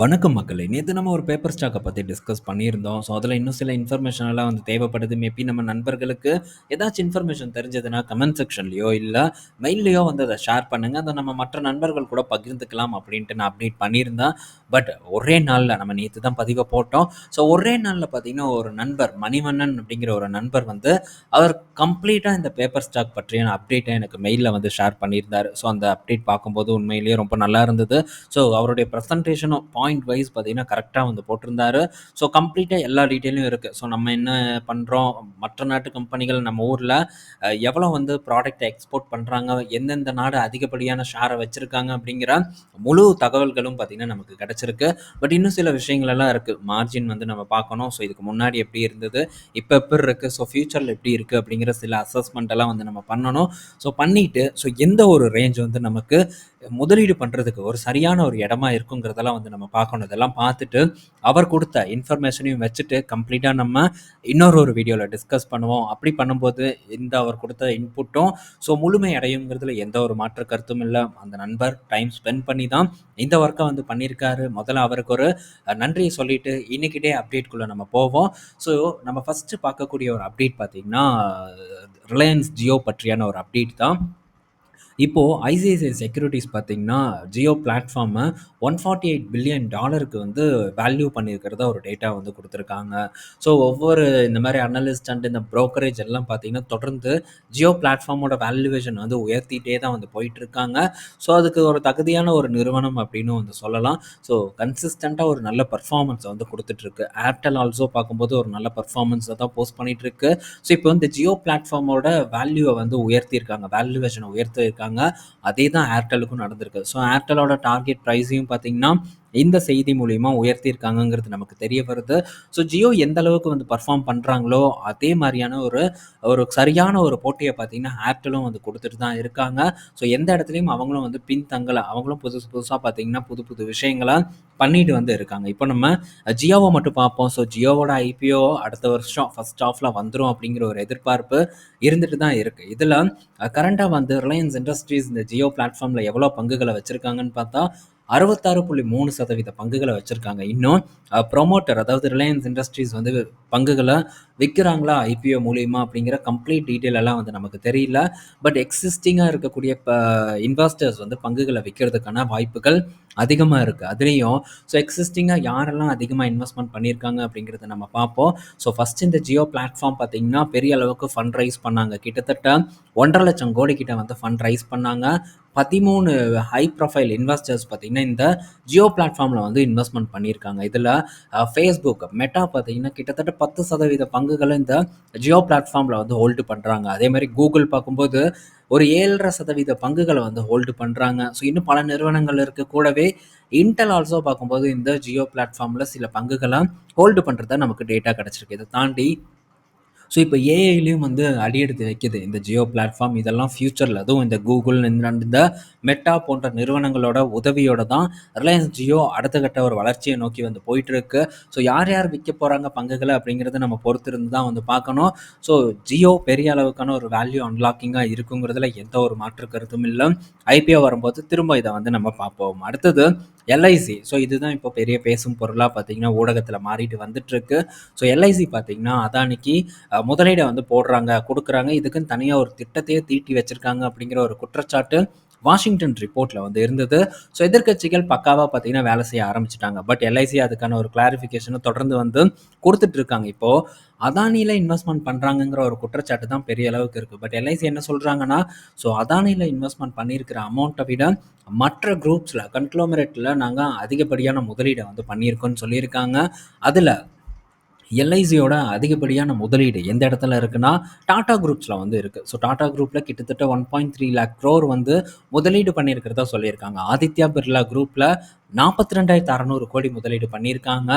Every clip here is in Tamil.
வணக்கம் மக்களே! நேற்று நம்ம ஒரு பேப்பர் ஸ்டாக்கை பற்றி டிஸ்கஸ் பண்ணியிருந்தோம். ஸோ, அதில் இன்னும் சில இன்ஃபர்மேஷனெல்லாம் வந்து தேவைப்படுது. மேபி நம்ம நண்பர்களுக்கு ஏதாச்சும் இன்ஃபர்மேஷன் தெரிஞ்சதுன்னா, கமெண்ட் செக்ஷன்லையோ இல்லை மெயிலையோ வந்து அதை ஷேர் பண்ணுங்கள் அதை நம்ம மற்ற நண்பர்கள் கூட பகிர்ந்துக்கலாம் அப்படின்ட்டு நான் அப்டேட் பண்ணியிருந்தேன். பட் ஒரே நாளில் நம்ம நேற்று தான் பதிவை போட்டோம். ஸோ, ஒரே நாளில் பார்த்தீங்கன்னா, ஒரு நண்பர் மணிவண்ணன் அப்படிங்கிற ஒரு நண்பர் வந்து, அவர் கம்ப்ளீட்டாக இந்த பேப்பர் ஸ்டாக் பற்றியான அப்டேட்டை எனக்கு மெயில்ல வந்து ஷேர் பண்ணியிருந்தார் ஸோ, அந்த அப்டேட் பார்க்கும்போது உண்மையிலேயே ரொம்ப நல்லா இருந்தது. ஸோ, அவருடைய ப்ரெசன்டேஷனும் பாயிண்ட் வைஸ் பார்த்தீங்கன்னா, கரெக்டாக வந்து போட்டிருந்தாரு. ஸோ, கம்ப்ளீட்டாக எல்லா டீட்டெயிலும் இருக்குது ஸோ, நம்ம என்ன பண்ணுறோம் மற்ற நாட்டு கம்பெனிகள் நம்ம ஊரில் எவ்வளோ வந்து ப்ராடக்ட் எக்ஸ்போர்ட் பண்ணுறாங்க எந்தெந்த நாடு அதிகப்படியான ஷேரை வச்சுருக்காங்க? அப்படிங்கிற முழு தகவல்களும் பார்த்தீங்கன்னா, நமக்கு கிடச்சிருக்கு. பட் இன்னும் சில விஷயங்கள் எல்லாம் மார்ஜின் வந்து நம்ம பார்க்கணும். ஸோ, இதுக்கு முன்னாடி எப்படி இருந்தது, இப்போ எப்படி இருக்குது ஸோ ஃப்யூச்சரில் எப்படி இருக்குது அப்படிங்கிற சில அசஸ்மெண்ட்டெல்லாம் வந்து நம்ம பண்ணணும். ஸோ, பண்ணிவிட்டு ஸோ எந்த ஒரு ரேஞ்ச் வந்து நமக்கு முதலீடு பண்ணுறதுக்கு ஒரு சரியான ஒரு இடமா இருக்குங்கிறதெல்லாம் வந்து நம்ம பார்க்கணும். இதெல்லாம் பார்த்துட்டு, அவர் கொடுத்த இன்ஃபர்மேஷனையும் வச்சுட்டு கம்ப்ளீட்டாக நம்ம இன்னொரு ஒரு வீடியோவில் டிஸ்கஸ் பண்ணுவோம். அப்படி பண்ணும்போது இந்த அவர் கொடுத்த இன்புட்டும் ஸோ முழுமை அடையுங்கிறதுல எந்த ஒரு மாற்று கருத்தும் இல்லை அந்த நண்பர் டைம் ஸ்பெண்ட் பண்ணி தான் இந்த ஒர்க்கை வந்து பண்ணியிருக்காரு. முதல்ல அவருக்கு ஒரு நன்றியை சொல்லிட்டு, இன்னைக்கிட்டே அப்டேட்குள்ளே நம்ம போவோம். ஸோ, நம்ம ஃபர்ஸ்ட்டு பார்க்கக்கூடிய ஒரு அப்டேட் பார்த்தீங்கன்னா, ரிலையன்ஸ் ஜியோ பற்றியான ஒரு அப்டேட் தான். இப்போது ஐசிஐசிஐ செக்யூரிட்டிஸ் பார்த்தீங்கன்னா, ஜியோ பிளாட்ஃபார்மை ஒன் ஃபார்ட்டி எயிட் பில்லியன் டாலருக்கு வந்து வேல்யூ பண்ணியிருக்கிறதா ஒரு டேட்டா வந்து கொடுத்துருக்காங்க ஸோ, ஒவ்வொரு இந்த மாதிரி அனலிஸ்ட் அண்ட் இந்த ப்ரோக்கரேஜ் எல்லாம் பார்த்தீங்கன்னா, தொடர்ந்து ஜியோ பிளாட்ஃபார்மோட வேல்யூவேஷன் வந்து உயர்த்திட்டே தான் வந்து போயிட்டுருக்காங்க. ஸோ, அதுக்கு ஒரு தகுதியான ஒரு நிறுவனம் அப்படின்னு வந்து சொல்லலாம். ஸோ, கன்சிஸ்டண்ட்டாக ஒரு நல்ல பர்ஃபார்மன்ஸை வந்து கொடுத்துட்ருக்கு ஏர்டெல் ஆல்சோ பார்க்கும்போது ஒரு நல்ல பர்ஃபார்மன்ஸை தான் போஸ்ட் பண்ணிகிட்ருக்கு ஸோ, இப்போ வந்து ஜியோ பிளாட்ஃபார்மோட வேல்யூவை வந்து உயர்த்தியிருக்காங்க. வேல்யூவேஷனை உயர்த்தியிருக்காங்க. அதே தான் ஏர்டெலுக்கும் நடந்திருக்கு. ஸோ, ஏர்டெலோட டார்கெட் ப்ரைஸையும் பார்த்தீங்கன்னா, இந்த செய்தி மூலியமா உயர்த்தியிருக்காங்கங்கிறது நமக்கு தெரிய வருது. ஸோ, ஜியோ எந்த அளவுக்கு வந்து பர்ஃபார்ம் பண்ணுறாங்களோ அதே மாதிரியான ஒரு ஒரு சரியான ஒரு போட்டியை பார்த்தீங்கன்னா, ஏர்டெலும் வந்து கொடுத்துட்டு தான் இருக்காங்க. ஸோ, எந்த இடத்துலையும் அவங்களும் வந்து பின்தங்கலை அவங்களும் புதுசு புதுசாக பார்த்தீங்கன்னா, புது புது விஷயங்களை பண்ணிட்டு வந்து இருக்காங்க. இப்போ நம்ம ஜியோவை மட்டும் பார்ப்போம். ஸோ, ஜியோவோட ஐபிஓ அடுத்த வருஷம் ஃபர்ஸ்ட் ஹாஃப்ல வந்துடும் அப்படிங்கிற ஒரு எதிர்பார்ப்பு இருந்துட்டு தான் இருக்கு. இதில் கரண்டாக வந்து ரிலையன்ஸ் இண்டஸ்ட்ரீஸ் இந்த ஜியோ பிளாட்ஃபார்மில் எவ்வளோ பங்குகளை வச்சிருக்காங்கன்னு பார்த்தா, அறுபத்தாறு புள்ளி மூணு சதவீத பங்குகளை வச்சிருக்காங்க. இன்னும் ப்ரொமோட்டர் அதாவது ரிலையன்ஸ் இண்டஸ்ட்ரீஸ் வந்து பங்குகளை விற்கிறாங்களா ஐபிஓ மூலியமா அப்படிங்கிற கம்ப்ளீட் டீட்டெயில் எல்லாம் வந்து நமக்கு தெரியல. பட் எக்ஸிஸ்டிங்காக இருக்கக்கூடிய ப இன்வெஸ்டர்ஸ் வந்து பங்குகளை விற்கிறதுக்கான வாய்ப்புகள் அதிகமாக இருக்குது அதுலேயும் ஸோ, எக்ஸிஸ்டிங்காக யாரெல்லாம் அதிகமாக இன்வெஸ்ட்மெண்ட் பண்ணியிருக்காங்க அப்படிங்கிறத நம்ம பார்ப்போம். ஸோ, ஃபஸ்ட் இந்த ஜியோ பிளாட்ஃபார்ம் பார்த்தீங்கன்னா, பெரிய அளவுக்கு ஃபண்ட் ரைஸ் பண்ணாங்க. கிட்டத்தட்ட 1,50,000 கோடி கிட்ட வந்து ஃபண்ட் ரைஸ் பண்ணாங்க. 13 ஹை ப்ரொஃபைல் இன்வெஸ்டர்ஸ் பார்த்தீங்கன்னா, இந்த ஜியோ பிளாட்ஃபார்மில் வந்து இன்வெஸ்ட்மெண்ட் பண்ணியிருக்காங்க. இதில் ஃபேஸ்புக் மெட்டா பார்த்தீங்கன்னா, கிட்டத்தட்ட 10% பங்குகளை இந்த ஜியோ பிளாட்ஃபார்மில் வந்து ஹோல்டு பண்றாங்க. அதே மாதிரி கூகுள் பார்க்கும்போது ஒரு ஏழரை சதவீத பங்குகளை வந்து ஹோல்டு பண்றாங்க. ஸோ, இன்னும் பல நிறுவனங்கள் இருக்க கூடவே இன்டெல் ஆல்சோ பார்க்கும்போது இந்த ஜியோ பிளாட்ஃபார்ம்ல சில பங்குகளை ஹோல்டு பண்ணுறதா நமக்கு டேட்டா கிடச்சிருக்கு இதை தாண்டி ஸோ, இப்போ ஏஐலையும் வந்து அடியெடுத்து வைக்கிது இந்த ஜியோ பிளாட்ஃபார்ம். இதெல்லாம் ஃப்யூச்சரில் அதுவும் இந்த கூகுள் இந்த மெட்டா போன்ற நிறுவனங்களோட உதவியோட தான் ரிலையன்ஸ் ஜியோ அடுத்த கட்ட ஒரு வளர்ச்சியை நோக்கி வந்து போயிட்டுருக்கு. ஸோ, யார் யார் விற்க போகிறாங்க பங்குகளை அப்படிங்கிறத நம்ம பொறுத்திருந்து தான் வந்து பார்க்கணும். ஸோ, ஜியோ பெரிய அளவுக்கான ஒரு வேல்யூ அன்லாக்கிங்காக இருக்குங்கிறதுல எந்த ஒரு மாற்று கருத்தும் இல்லை ஐபிஓ வரும்போது திரும்ப இதை வந்து நம்ம பார்ப்போம். அடுத்தது எல்ஐசி. ஸோ, இதுதான் இப்போ பெரிய பேசும் பொருளாக பார்த்தீங்கன்னா, ஊடகத்தில் மாறிட்டு வந்துட்டுருக்கு. ஸோ, எல்ஐசி பார்த்தீங்கன்னா, அதானிக்கு முதலீடை வந்து போடுறாங்க, கொடுக்குறாங்க இதுக்குன்னு தனியாக ஒரு திட்டத்தையே தீட்டி வச்சிருக்காங்க அப்படிங்கிற ஒரு குற்றச்சாட்டு வாஷிங்டன் ரிப்போர்ட்டில் வந்து இருந்தது. ஸோ, எதிர்க்கட்சிகள் பக்காவாக பார்த்தீங்கன்னா, வேலை செய்ய ஆரம்பிச்சிட்டாங்க பட் எல்ஐசி அதுக்கான ஒரு கிளாரிஃபிகேஷனை தொடர்ந்து வந்து கொடுத்துட்டு இருக்காங்க. இப்போது அதானியில் இன்வெஸ்ட்மெண்ட் பண்ணுறாங்கங்கிற ஒரு குற்றச்சாட்டு தான் பெரிய அளவுக்கு இருக்குது பட் எல்ஐசி என்ன சொல்கிறாங்கன்னா ஸோ, அதானியில் இன்வெஸ்ட்மெண்ட் பண்ணியிருக்கிற அமௌண்ட்டை விட மற்ற குரூப்ஸில் கன்க்ளோமரேட்டில் நாங்கள் அதிகப்படியான முதலீடை வந்து பண்ணியிருக்கோன்னு சொல்லியிருக்காங்க. அதில் எல்ஐசியோட அதிகப்படியான முதலீடு எந்த இடத்துல இருக்குன்னா, டாடா குரூப்ஸில் வந்து இருக்குது ஸோ, டாடா குரூப்பில் கிட்டத்தட்ட 1.3 லேக் க்ரோர் வந்து முதலீடு பண்ணியிருக்கிறதா சொல்லியிருக்காங்க. ஆதித்யா பிர்லா குரூப்பில் நாற்பத்தி ரெண்டாயிரத்து அறநூறு கோடி முதலீடு பண்ணியிருக்காங்க.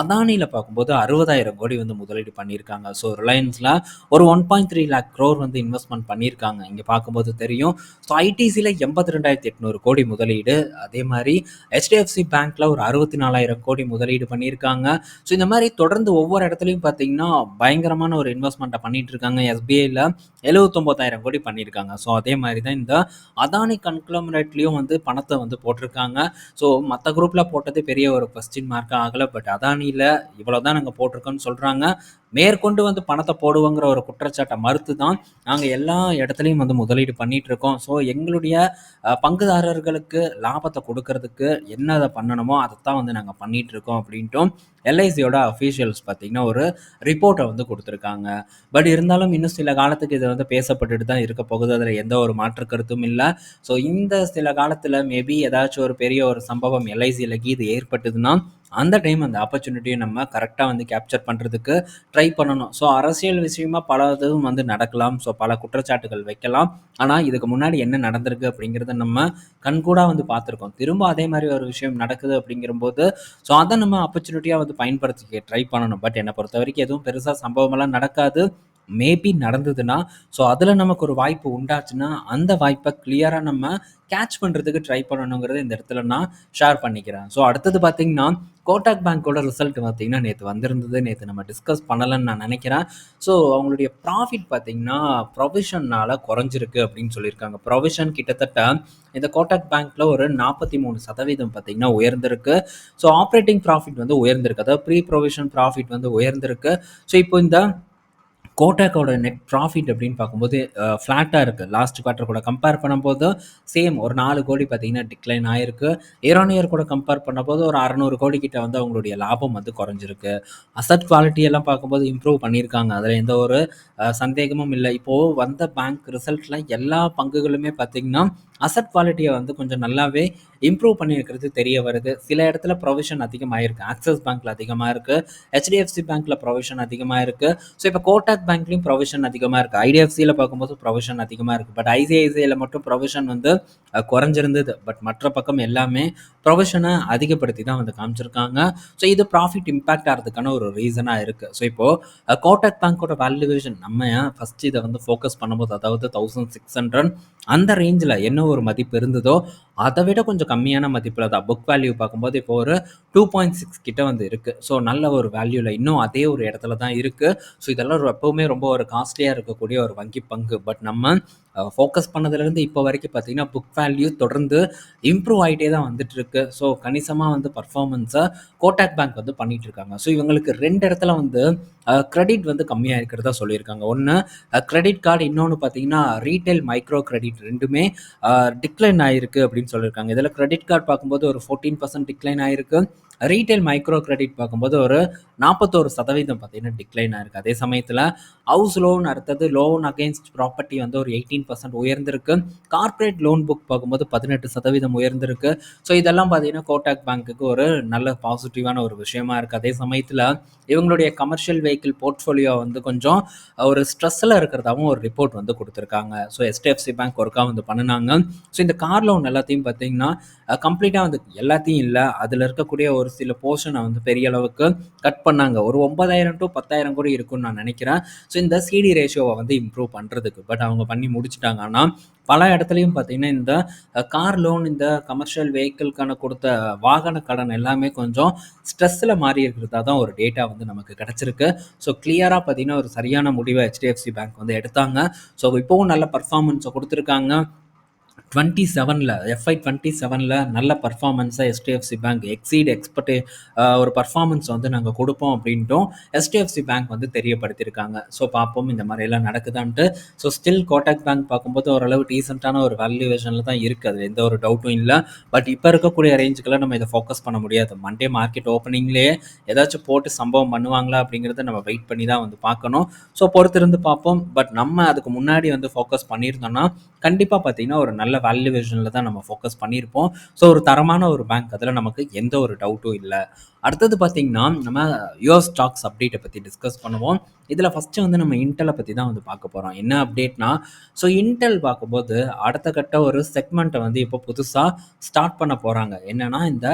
அதானியில் பார்க்கும்போது 60,000 கோடி வந்து முதலீடு பண்ணியிருக்காங்க. ஸோ, ரிலையன்ஸில் ஒரு 1.3 லேக் க்ரோர் வந்து இன்வெஸ்ட்மெண்ட் பண்ணியிருக்காங்க. இங்கே பார்க்கும்போது தெரியும். ஸோ, ஐடிசியில எண்பத்தி ரெண்டாயிரத்து எட்நூறு கோடி முதலீடு. அதே மாதிரி ஹெச்டிஎஃப்சி பேங்க்கில் ஒரு 64,000 கோடி முதலீடு பண்ணியிருக்காங்க. ஸோ, இந்த மாதிரி தொடர்ந்து ஒவ்வொரு இடத்துலையும் பார்த்தீங்கன்னா, பயங்கரமான ஒரு இன்வெஸ்ட்மெண்ட்டை பண்ணிட்டு இருக்காங்க. எஸ்பிஐயில் 79,000 கோடி பண்ணியிருக்காங்க. ஸோ, அதே மாதிரி தான் இந்த அதானி கன்க்ளோமரேட்லயும் வந்து பணத்தை வந்து போட்டிருக்காங்க. ஸோ, மற்ற குரூப்பில் போட்டது பெரிய ஒரு கொஸ்டின் மார்க்காக ஆகலை பட் அதானியில் இவ்வளோ தான் நாங்கள் போட்டிருக்கோன்னு சொல்கிறாங்க மேற்கொண்டு வந்து பணத்தை போடுவோங்கிற ஒரு குற்றச்சாட்டை மறுத்து தான் நாங்கள் எல்லா இடத்துலையும் வந்து முதலீடு பண்ணிட்டு இருக்கோம். ஸோ எங்களுடைய பங்குதாரர்களுக்கு லாபத்தை கொடுக்கறதுக்கு என்ன அதை பண்ணணுமோ அதை தான் வந்து நாங்கள் பண்ணிட்டு இருக்கோம் அப்படின்ட்டும் எல்ஐசியோட அஃபீஷியல்ஸ் பார்த்தீங்கன்னா ஒரு ரிப்போர்ட்டை வந்து கொடுத்துருக்காங்க. பட் இருந்தாலும் இன்னும் சில காலத்துக்கு இது வந்து பேசப்பட்டுட்டு தான் இருக்க போகுது. அதில் எந்த ஒரு மாற்று கருத்தும் இல்லை. ஸோ இந்த சில காலத்தில் மேபி ஏதாச்சும் ஒரு பெரிய ஒரு சம்பவம் எல்ஐசியில் இது ஏற்பட்டதுன்னா அந்த டைம் அந்த ஆப்பர்ச்சுனிட்டியை நம்ம கரெக்டாக வந்து கேப்சர் பண்ணுறதுக்கு ட்ரை பண்ணணும். ஸோ அரசியல் விஷயமா பல இதுவும் வந்து நடக்கலாம். ஸோ பல குற்றச்சாட்டுகள் வைக்கலாம். ஆனால் இதுக்கு முன்னாடி என்ன நடந்திருக்கு அப்படிங்கிறத நம்ம கண்கூடாக வந்து பார்த்துருக்கோம். திரும்ப அதே மாதிரி ஒரு விஷயம் நடக்குது அப்படிங்கிறபோது ஸோ அதை நம்ம ஆப்பர்ச்சுனிட்டியாக வந்து பயன்படுத்திக்க ட்ரை பண்ணணும். பட் என்னை பொறுத்த வரைக்கும் எதுவும் பெருசாக சம்பவமெல்லாம் நடக்காது. மேபி நடந்ததுன்னா ஸோ அதில் நமக்கு ஒரு வாய்ப்பு உண்டாச்சுன்னா அந்த வாய்ப்பை கிளியராக நம்ம கேட்ச் பண்ணுறதுக்கு ட்ரை பண்ணணுங்கிறத இந்த இடத்துல நான் ஷேர் பண்ணிக்கிறேன். ஸோ அடுத்தது பார்த்தீங்கன்னா கோட்டாக் பேங்க்கோட ரிசல்ட் பார்த்தீங்கன்னா நேற்று வந்திருந்தது. நேற்று நம்ம டிஸ்கஸ் பண்ணலைன்னு நான் நினைக்கிறேன். ஸோ அவங்களுடைய ப்ராஃபிட் பார்த்தீங்கன்னா ப்ரொவிஷன்னால் குறைஞ்சிருக்கு அப்படின்னு சொல்லியிருக்காங்க. ப்ரொவிஷன் கிட்டத்தட்ட இந்த கோட்டாக் பேங்க்கில் ஒரு நாற்பத்தி மூணு சதவீதம் பார்த்தீங்கன்னா உயர்ந்திருக்கு. ஸோ ஆப்ரேட்டிங் ப்ராஃபிட் வந்து உயர்ந்திருக்கு. அதாவது ப்ரீ ப்ரொவிஷன் ப்ராஃபிட் வந்து உயர்ந்திருக்கு. ஸோ இப்போ இந்த கோட்டாக்கோட நெட் ப்ராஃபிட் அப்படின்னு பார்க்கும்போது ஃப்ளாட்டாக இருக்குது லாஸ்ட் குவார்ட்டர் கூட கம்பேர் பண்ணும்போது சேம் ஒரு நாலு கோடி பார்த்தீங்கன்னா டிக்ளைன் ஆயிருக்கு. இயர் ஆன் இயர் கூட கம்பேர் பண்ணும்போது ஒரு அறநூறு கோடி கிட்ட வந்து அவங்களுடைய லாபம் வந்து குறைஞ்சிருக்கு. அசட் குவாலிட்டி எல்லாம் பார்க்கும்போது இம்ப்ரூவ் பண்ணியிருக்காங்க. அதில் எந்த ஒரு சந்தேகமும் இல்லை. இப்போது வந்த பேங்க் ரிசல்ட்டில் எல்லா பங்குகளுமே பார்த்தீங்கன்னா அசட் குவாலிட்டியை வந்து கொஞ்சம் நல்லாவே இம்ப்ரூவ் பண்ணியிருக்கிறது தெரிய வருது. சில இடத்துல ப்ரொவிஷன் அதிகமாக இருக்குது ஆக்சிஸ் பேங்க்கில் அதிகமாக இருக்குது ஹெச்டிஎஃப்சி பேங்க்கில் ப்ரொவிஷன் அதிகமாக இருக்குது ஸோ இப்போ கோட்டாக் பேங்க்லையும் ப்ரொவிஷன் அதிகமாக இருக்குது ஐடிஎஃப்சியில் பார்க்கும்போது ப்ரொவிஷன் அதிகமாக இருக்குது பட் ஐசிஐசிஐயில் மட்டும் ப்ரொவிஷன் வந்து குறைஞ்சிருந்தது. பட் மற்ற பக்கம் எல்லாமே ப்ரொவிஷனை அதிகப்படுத்தி தான் வந்து காமிச்சிருக்காங்க. ஸோ இது ப்ராஃபிட் இம்பாக்ட் ஆகிறதுக்கான ஒரு ரீசனாக இருக்குது ஸோ இப்போது கோட்டாக் பேங்க்கோட வேல்யூவேஷன் நம்ம ஃபஸ்ட் இதை வந்து ஃபோக்கஸ் பண்ணும்போது அதாவது தௌசண்ட் சிக்ஸ் ஹண்ட்ரட் அந்த ரேஞ்சில் என்ன ஒரு மதிப்பு இருந்ததோ அதை விட கொஞ்சம் கம்மியான மதிப்பில் தான். புக் வேல்யூ பார்க்கும்போது இப்போ ஒரு டூ பாயிண்ட் சிக்ஸ் கிட்ட வந்து இருக்குது ஸோ நல்ல ஒரு வேல்யூவில் இன்னும் அதே ஒரு இடத்துல தான் இருக்குது ஸோ இதெல்லாம் எப்போவுமே எப்பவுமே ரொம்ப ஒரு காஸ்ட்லியாக இருக்கக்கூடிய ஒரு வங்கி பங்கு. பட் நம்ம ஃபோக்கஸ் பண்ணதுலேருந்து இப்போ வரைக்கும் பார்த்தீங்கன்னா புக் வேல்யூ தொடர்ந்து இம்ப்ரூவ் ஆகிட்டே தான் வந்துட்டு இருக்கு ஸோ கணிசமாக வந்து பர்ஃபார்மன்ஸை கோட்டாக் பேங்க் வந்து பண்ணிட்டு இருக்காங்க ஸோ இவங்களுக்கு ரெண்டு இடத்துல வந்து கிரெடிட் வந்து கம்மியாக இருக்கிறதா சொல்லியிருக்காங்க ஒன்று கிரெடிட் கார்டு இன்னொன்று பார்த்தீங்கன்னா ரீட்டைல் மைக்ரோ கிரெடிட் ரெண்டுமே டிக்ளைன் ஆயிருக்கு அப்படின்னு சொல்லியிருக்காங்க. இதில் கிரெடிட் கார்டு பார்க்கும்போது ஒரு ஃபோர்டீன் பர்சன்ட் டிக்ளைன் ஆயிருக்கு. ரீட்டைல் மைக்ரோ கிரெடிட் பார்க்கும்போது ஒரு நாற்பத்தோரு சதவீதம் பார்த்தீங்கன்னா டிக்ளைன் ஆயிருக்கு. அதே சமயத்தில் ஹவுஸ் லோன் அடுத்தது லோன் அகைன்ஸ்ட் ப்ராப்பர்ட்டி வந்து ஒரு எயிட்டீன் பர்சன்ட் உயர்ந்திருக்கு. கார்ப்பரேட் லோன் புக் பார்க்கும்போது பதினெட்டு சதவீதம் உயர்ந்திருக்கு. ஸோ இதெல்லாம் பார்த்தீங்கன்னா கோட்டாக் பேங்க்குக்கு ஒரு நல்ல பாசிட்டிவான ஒரு விஷயமா இருக்குது அதே சமயத்தில் இவங்களுடைய கமர்ஷியல் வெஹிக்கிள் போர்ட்ஃபோலியோ வந்து கொஞ்சம் ஒரு ஸ்ட்ரெஸ்ஸில் இருக்கிறதாவும் ஒரு ரிப்போர்ட் வந்து கொடுத்துருக்காங்க. ஸோ எஸ்டிஎஃப்சி பேங்க் ஒர்க்காக வந்து பண்ணினாங்க. ஸோ இந்த கார் லோன் எல்லாத்தையும் பார்த்தீங்கன்னா கம்ப்ளீட்டாக வந்து எல்லாத்தையும் இல்லை. அதில் இருக்கக்கூடிய ஒரு சில போர்ஷனை வந்து பெரிய அளவுக்கு கட் பண்ணாங்க. ஒரு ஒன்பதாயிரம் டு பத்தாயிரம் கூட இருக்கும்னு நான் நினைக்கிறேன். ஸோ இந்த சிடி ரேஷியோவை வந்து இம்ப்ரூவ் பண்ணுறதுக்கு பட் அவங்க பண்ணி முடிச்சிட்டாங்க. ஆனால் பல இடத்துலையும் பார்த்தீங்கன்னா இந்த கார் லோன் இந்த கமர்ஷியல் வெஹிக்கிள்கான கொடுத்த வாகன கடன் எல்லாமே கொஞ்சம் ஸ்ட்ரெஸ்ஸில் மாறி இருக்கிறதா தான் ஒரு டேட்டா வந்து நமக்கு கிடச்சிருக்கு. ஸோ கிளியராக பார்த்தீங்கன்னா ஒரு சரியான முடிவை ஹெச்டிஎஃப்சி பேங்க் வந்து எடுத்தாங்க. ஸோ இப்போவும் நல்ல பர்ஃபார்மன்ஸை கொடுத்துருக்காங்க. டுவெண்ட்டி செவனில் எஃப்ஐ டுவெண்ட்டி செவனில் நல்ல பர்ஃபார்மன்ஸை எஸ்டிஎஃப்சி பேங்க் எக்ஸீட் எக்ஸ்பெக்டே ஒரு பர்ஃபார்மன்ஸ் வந்து நாங்கள் கொடுப்போம் அப்படின்ட்டும் எஸ்டிஎஃப்சி பேங்க் வந்து தெரியப்படுத்தியிருக்காங்க. ஸோ பார்ப்போம் இந்த மாதிரியெல்லாம் நடக்குதான்ட்டு. ஸோ ஸ்டில் கோட்டாக் பேங்க் பார்க்கும்போது ஓரளவு டீசெண்டான ஒரு வேல்யூவேஷனில் தான் இருக்குது அது எந்த ஒரு டவுட்டும் இல்லை. பட் இப்போ இருக்கக்கூடிய ரேஞ்சுக்கெல்லாம் நம்ம இதை ஃபோக்கஸ் பண்ண முடியாது. மண்டே மார்க்கெட் ஓப்பனிங்லேயே ஏதாச்சும் போட்டு சம்பவம் பண்ணுவாங்களா அப்படிங்கிறத நம்ம வெயிட் பண்ணி தான் வந்து பார்க்கணும். ஸோ பொறுத்திருந்து பார்ப்போம். பட் நம்ம அதுக்கு முன்னாடி வந்து ஃபோக்கஸ் பண்ணியிருந்தோம்னா கண்டிப்பாக பார்த்தீங்கன்னா ஒரு நல்ல வேல்யூவேஷனில் தான் நம்ம ஃபோக்கஸ் பண்ணியிருப்போம். ஸோ ஒரு தரமான ஒரு பேங்க் அதில் நமக்கு எந்த ஒரு டவுட்டும் இல்லை. அடுத்தது பார்த்தீங்கன்னா நம்ம யுஎஸ் ஸ்டாக்ஸ் அப்டேட்டை பற்றி டிஸ்கஸ் பண்ணுவோம். இதில் ஃபஸ்ட்டு வந்து நம்ம இன்டெலை பற்றி தான் வந்து பார்க்க போகிறோம் என்ன அப்டேட்னா ஸோ இன்டெல் பார்க்கும்போது அடுத்த கட்ட ஒரு செக்மெண்ட்டை வந்து இப்போ புதுசாக ஸ்டார்ட் பண்ண போகிறாங்க என்னென்னா இந்த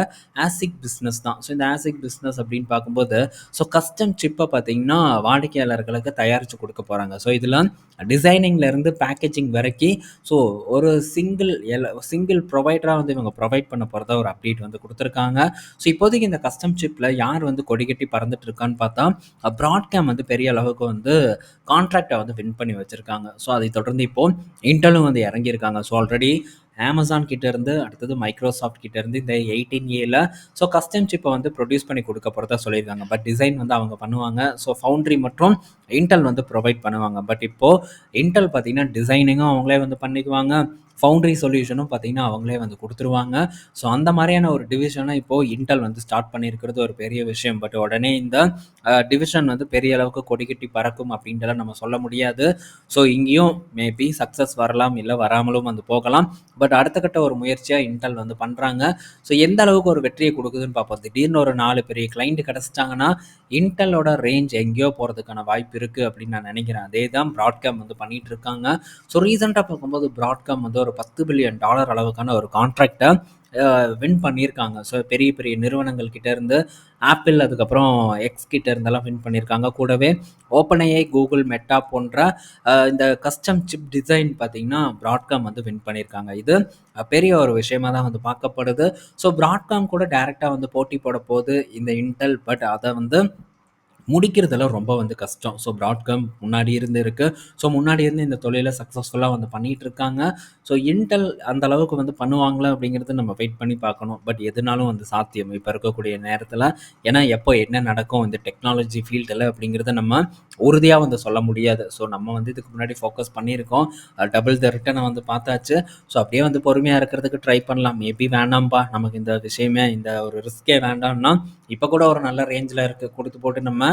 ஆசிக் பிஸ்னஸ் தான். ஸோ இந்த ஆசிக் பிஸ்னஸ் அப்படின்னு பார்க்கும்போது ஸோ கஸ்டம் சிப்பை பார்த்தீங்கன்னா வாடிக்கையாளர்களுக்கு தயாரித்து கொடுக்க போகிறாங்க ஸோ இதில் டிசைனிங்லேருந்து பேக்கேஜிங் வரைக்கும் ஸோ ஒரு சிங்கிள் எல் சிங்கிள் ப்ரொவைடராக வந்து இவங்க ப்ரொவைட் பண்ண போகிறதா ஒரு அப்டேட் வந்து கொடுத்துருக்காங்க. ஸோ இப்போதைக்கு இந்த கஸ்டம் சிப்பில் யார் வந்து கொடிகட்டி பறந்துட்டு இருக்கான்னு பார்த்தா ப்ராட்கேம் வந்து பெரிய அளவுக்கு வந்து கான்ட்ராக்டை வந்து வின் பண்ணி வச்சுருக்காங்க. ஸோ அதை தொடர்ந்து இப்போது இன்டலும் வந்து இறங்கியிருக்காங்க. ஸோ ஆல்ரெடி அமேசான் கிட்டேருந்து அடுத்தது மைக்ரோசாஃப்ட் கிட்டேருந்து இந்த எயிட்டீன் ஏல ஸோ கஸ்டம் சிப்பை வந்து ப்ரொடியூஸ் பண்ணி கொடுக்க போகிறதா சொல்லியிருக்காங்க. பட் டிசைன் வந்து அவங்க பண்ணுவாங்க. ஸோ ஃபவுண்ட்ரி மற்றும் இன்டெல் வந்து ப்ரொவைட் பண்ணுவாங்க. பட் இப்போது இன்டெல் பார்த்தீங்கன்னா டிசைனிங்கும் அவங்களே வந்து பண்ணிக்குவாங்க. ஃபவுண்ட்ரி சொல்யூஷனும் பார்த்தீங்கன்னா அவங்களே வந்து கொடுத்துருவாங்க. ஸோ அந்த மாதிரியான ஒரு டிவிஷனை இப்போது இன்டெல் வந்து ஸ்டார்ட் பண்ணியிருக்கிறது ஒரு பெரிய விஷயம். பட் உடனே இந்த டிவிஷன் வந்து பெரிய அளவுக்கு கொடிக்கட்டி பறக்கும் அப்படின்றலாம் நம்ம சொல்ல முடியாது. ஸோ இங்கேயும் மேபி சக்ஸஸ் வரலாம் இல்லை வராமலும் வந்து போகலாம். பட் அடுத்த கட்ட ஒரு முயற்சியாக இன்டெல் வந்து பண்ணுறாங்க ஸோ எந்த அளவுக்கு ஒரு வெற்றியை கொடுக்குதுன்னு பார்ப்போம் திடீர்னு ஒரு நாலு பெரிய கிளைண்ட் கிடச்சிட்டாங்கன்னா இன்டெலோட ரேஞ்ச் எங்கேயோ போகிறதுக்கான வாய்ப்பு இருக்குது அப்படின்னு நான் நினைக்கிறேன். அதே தான் ப்ராட்காம் வந்து பண்ணிகிட்டு இருக்காங்க. ஸோ ரீசெண்டாக பார்க்கும்போது ப்ராட்காம் வந்து ஒரு பத்து பில்லியன் டாலர் அளவுக்கான ஒரு கான்ட்ராக்டை வின் பண்ணியிருக்காங்க. ஸோ பெரிய பெரிய நிறுவனங்கள் கிட்டேருந்து ஆப்பிள் அதுக்கப்புறம் எக்ஸ் கிட்ட இருந்தெல்லாம் வின் பண்ணியிருக்காங்க. கூடவே ஓப்பனையை கூகுள் மெட்டா போன்ற இந்த கஸ்டம் சிப் டிசைன் பார்த்திங்கன்னா ப்ராட்காம் வந்து வின் பண்ணியிருக்காங்க. இது பெரிய ஒரு விஷயமாக தான் வந்து பார்க்கப்படுது. ஸோ ப்ராட்காம் கூட டேரெக்டாக வந்து போட்டி போட போகுது இந்த இன்டெல் பட் அதை வந்து முடிக்கிறதுல ரொம்ப வந்து கஷ்டம். ஸோ ப்ராட்காம் முன்னாடி இருந்து இருக்குது ஸோ முன்னாடி இருந்து இந்த தொழிலை சக்ஸஸ்ஃபுல்லாக வந்து பண்ணிகிட்டு இருக்காங்க. ஸோ இன்டெல் அந்த அளவுக்கு வந்து பண்ணுவாங்களா அப்படிங்கிறது நம்ம வெயிட் பண்ணி பார்க்கணும். பட் எதுனாலும் வந்து சாத்தியம். இப்போ இருக்கக்கூடிய நேரத்தில் ஏன்னா எப்போ என்ன நடக்கும் இந்த டெக்னாலஜி ஃபீல்டில் அப்படிங்கிறத நம்ம உறுதியாக வந்து சொல்ல முடியாது. ஸோ நம்ம வந்து இதுக்கு முன்னாடி ஃபோக்கஸ் பண்ணியிருக்கோம். டபுள் த ரிட்டனை வந்து பார்த்தாச்சு. ஸோ அப்படியே வந்து பொறுமையாக இருக்கிறதுக்கு ட்ரை பண்ணலாம். மேபி வேண்டாம்ப்பா நமக்கு இந்த விஷயமே இந்த ஒரு ரிஸ்கே வேண்டாம்னா இப்போ கூட ஒரு நல்ல ரேஞ்சில் இருக்குது கொடுத்து போட்டு நம்ம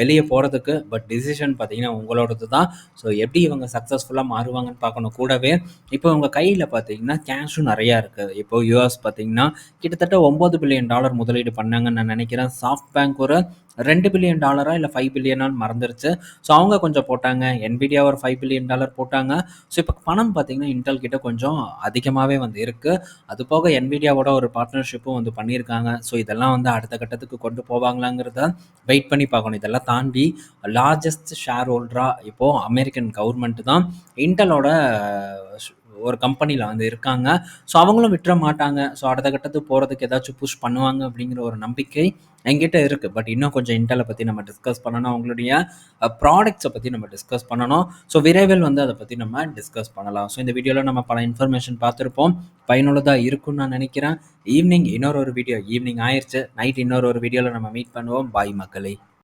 வெளியே போகிறதுக்கு பட் டிசிஷன் பார்த்தீங்கன்னா உங்களோடது தான். ஸோ எப்படி இவங்க சக்ஸஸ்ஃபுல்லாக மாறுவாங்கன்னு பார்க்கணும் கூடவே இப்போ உங்கள் கையில் பார்த்தீங்கன்னா கேஷும் நிறையா இருக்குது இப்போ யூஎஸ் பார்த்தீங்கன்னா கிட்டத்தட்ட ஒம்பது பில்லியன் டாலர் முதலீடு பண்ணாங்கன்னு நான் நினைக்கிறேன். சாஃப்ட் பேங்க் ஒரு ரெண்டு பில்லியன் டாலரா இல்லை ஃபைவ் பில்லியனான்னு மறந்துருச்சு. ஸோ அவங்க கொஞ்சம் போட்டாங்க. என்பிடியா ஒரு ஃபைவ் பில்லியன் டாலர் போட்டாங்க. ஸோ இப்போ பணம் பார்த்தீங்கன்னா இன்டெல் கிட்ட கொஞ்சம் அதிகமாகவே வந்து இருக்குது அது போக என்பிடியாவோட ஒரு பார்ட்னர்ஷிப்பும் வந்து பண்ணியிருக்காங்க. ஸோ இதெல்லாம் வந்து அடுத்த கட்டத்துக்கு கொண்டு போவாங்களாங்கிறத வெயிட் பண்ணி பார்க்கணும். இதெல்லாம் தாண்டி லார்ஜஸ்ட் ஷேர் ஹோல்டராக இப்போது அமெரிக்கன் கவர்மெண்ட் தான். இன்டலோட ஒரு கம்பெனியில் வந்து இருக்காங்க. ஸோ அவங்களும் விட்டுற மாட்டாங்க. ஸோ அடுத்த கட்டத்துக்கு போகிறதுக்கு ஏதாச்சும் புஷ் பண்ணுவாங்க அப்படிங்கிற ஒரு நம்பிக்கை எங்கிட்ட இருக்குது பட் இன்னும் கொஞ்சம் இன்டலை பற்றி நம்ம டிஸ்கஸ் பண்ணணும். அவங்களுடைய ப்ராடக்ட்ஸை பற்றி நம்ம டிஸ்கஸ் பண்ணணும். ஸோ விரைவில் வந்து அதை பற்றி நம்ம டிஸ்கஸ் பண்ணலாம். ஸோ இந்த வீடியோவில் நம்ம பல இன்ஃபர்மேஷன் பார்த்துருப்போம். பயனுள்ளதாக இருக்கும்னு நான் நினைக்கிறேன். ஈவினிங் இன்னொரு ஒரு வீடியோ ஈவினிங் ஆயிடுச்சு நைட் இன்னொரு ஒரு வீடியோவில் நம்ம மீட் பண்ணுவோம். பாய் மக்களை.